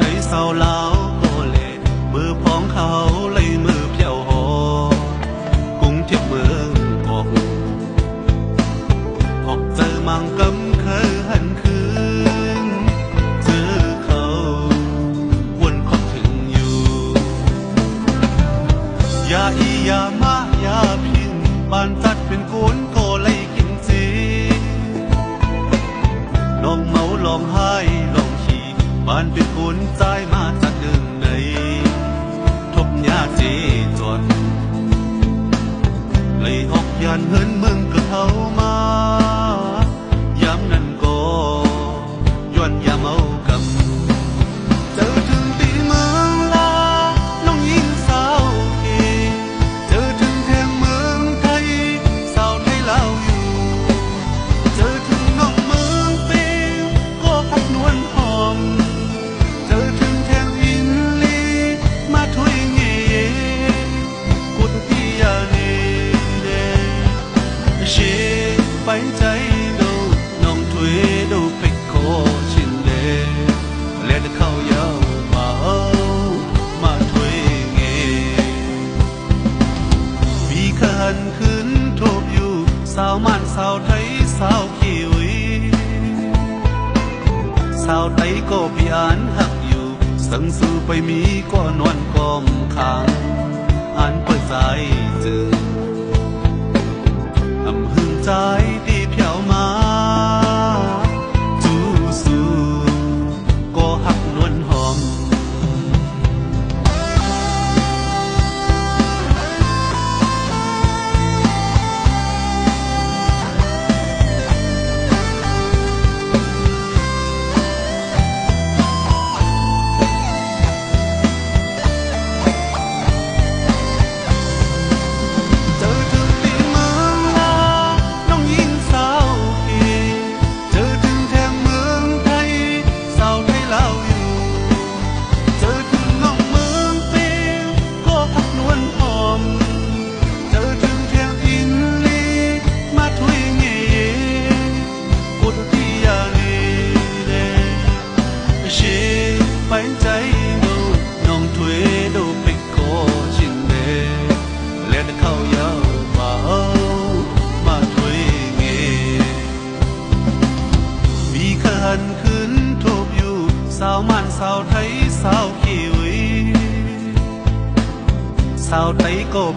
thấy sao lão cô lệ, mưa phóng khao lấy mưa phèo hồ cũng thiết mưa ngọt học giờ mang cấm sai mà ta đường này thúc nhà chỉ tuột lấy học dàn hơn mừng cực hậu mà สาวไทยสาวคีวีสาวไทยก็พี่อ่านหักอยู่ สังสูไปมีก็นวลกอมข้าง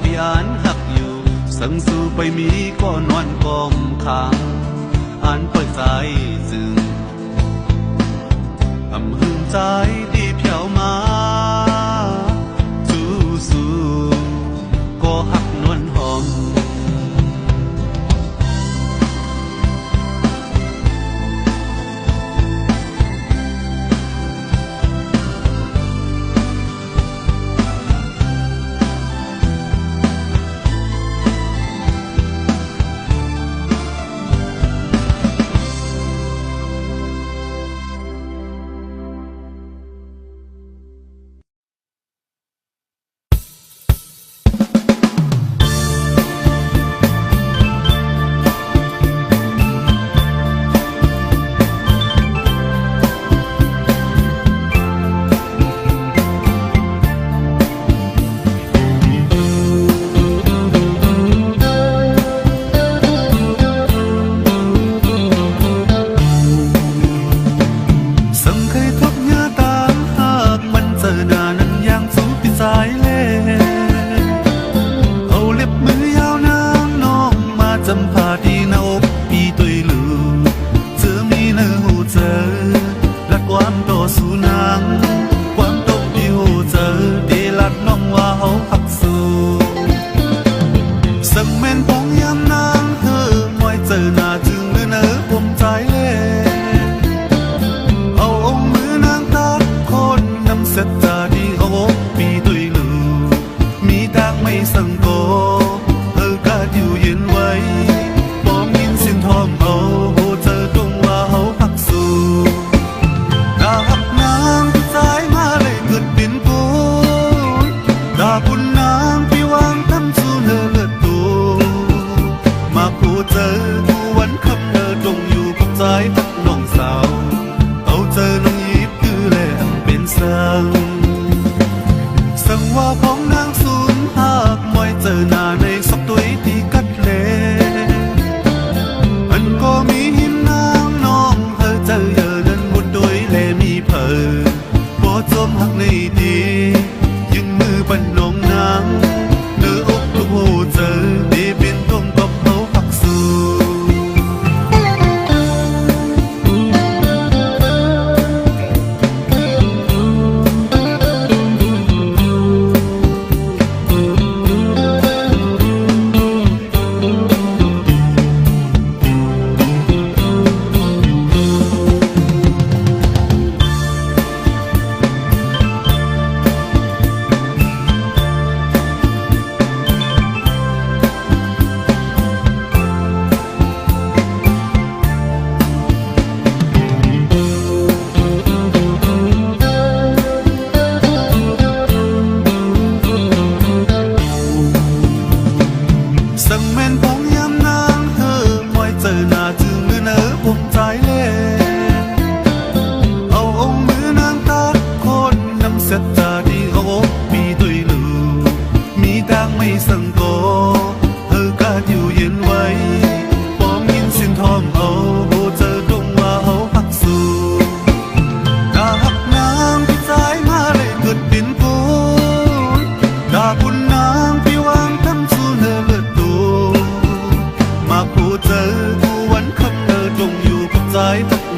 พยานหักอยู่ สังสู่ไปมีก็นอนกอมขางอ่านปล่ใจซึงอำหึงใจที่เพียวมาจูสูก็หักนวลหอม อทุกวันคำเนอตรงอยู่กับใจทักน้องสาวเอาเจอน้องยิบคือแหลมเป็นสังสังว่าของนางสูงหากไม่เจอนาย 在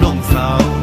นมสาว